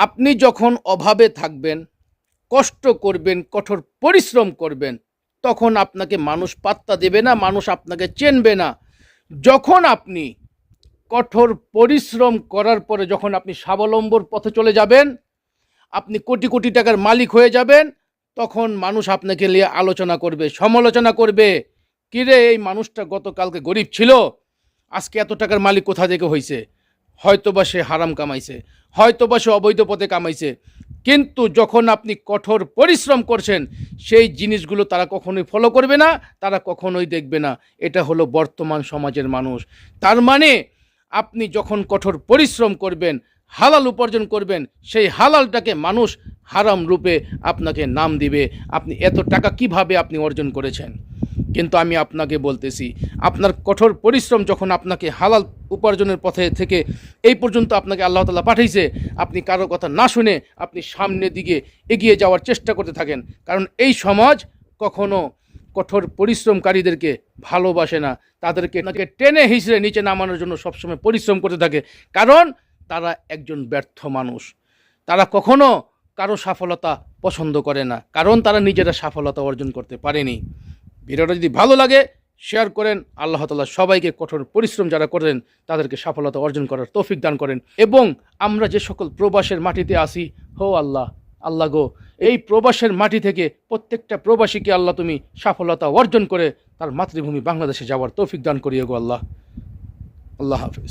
আপনি যখন অভাবে থাকবেন, কষ্ট করবেন, কঠোর পরিশ্রম করবেন, তখন আপনাকে মানুষ পাত্তা দেবে না, মানুষ আপনাকে চেনবে না। যখন আপনি কঠোর পরিশ্রম করার পরে যখন আপনি স্বাবলম্বর পথে চলে যাবেন, আপনি কোটি কোটি টাকার মালিক হয়ে যাবেন, তখন মানুষ আপনাকে নিয়ে আলোচনা করবে, সমালোচনা করবে। কিরে, এই মানুষটা গতকালকে গরিব ছিল, আজকে এত টাকার মালিক কোথা থেকে হয়েছে হয়তোবা সে হারাম কামাইছে, হয়তোবা সে অবৈধ পথে কামাইছে। কিন্তু যখন আপনি কঠোর পরিশ্রম করছেন, সেই জিনিসগুলো তারা কখনোই ফলো করবে না, তারা কখনোই দেখবে না। এটা হলো বর্তমান সমাজের মানুষ। তার মানে আপনি যখন কঠোর পরিশ্রম করবেন, হালাল উপার্জন করবেন, সেই হালালটাকে মানুষ হারাম রূপে আপনাকে নাম দিবে। আপনি এত টাকা কীভাবে আপনি অর্জন করেছেন? কিন্তু আমি আপনাকে বলতেছি, আপনার কঠোর পরিশ্রম যখন আপনাকে হালাল উপার্জনের পথে থেকে এই পর্যন্ত আপনাকে আল্লাহ তালা পাঠিয়েছে, আপনি কারও কথা না শুনে আপনি সামনের দিকে এগিয়ে যাওয়ার চেষ্টা করতে থাকেন। কারণ এই সমাজ কখনো কঠোর পরিশ্রমকারীদেরকে ভালোবাসে না। তাদেরকে তাকে টেনে হিসড়ে নিচে নামানোর জন্য সবসময় পরিশ্রম করতে থাকে। কারণ তারা একজন ব্যর্থ মানুষ। তারা কখনো কারও সফলতা পছন্দ করে না। কারণ তারা নিজেরা সফলতা অর্জন করতে পারেনি। ভিডিওটা যদি ভালো লাগে শেয়ার করেন। আল্লাহ তালা সবাইকে কঠোর পরিশ্রম যারা করেন তাদেরকে সফলতা অর্জন করার তৌফিক দান করেন। এবং আমরা যে সকল প্রবাসের মাটিতে আসি হো আল্লাহ আল্লাহ গো, এই প্রবাসের মাটি থেকে প্রত্যেকটা প্রবাসীকে আল্লাহ তুমি সফলতা অর্জন করে তার মাতৃভূমি বাংলাদেশে যাওয়ার তৌফিক দান করিয়ে গো আল্লাহ। আল্লাহ হাফিজ।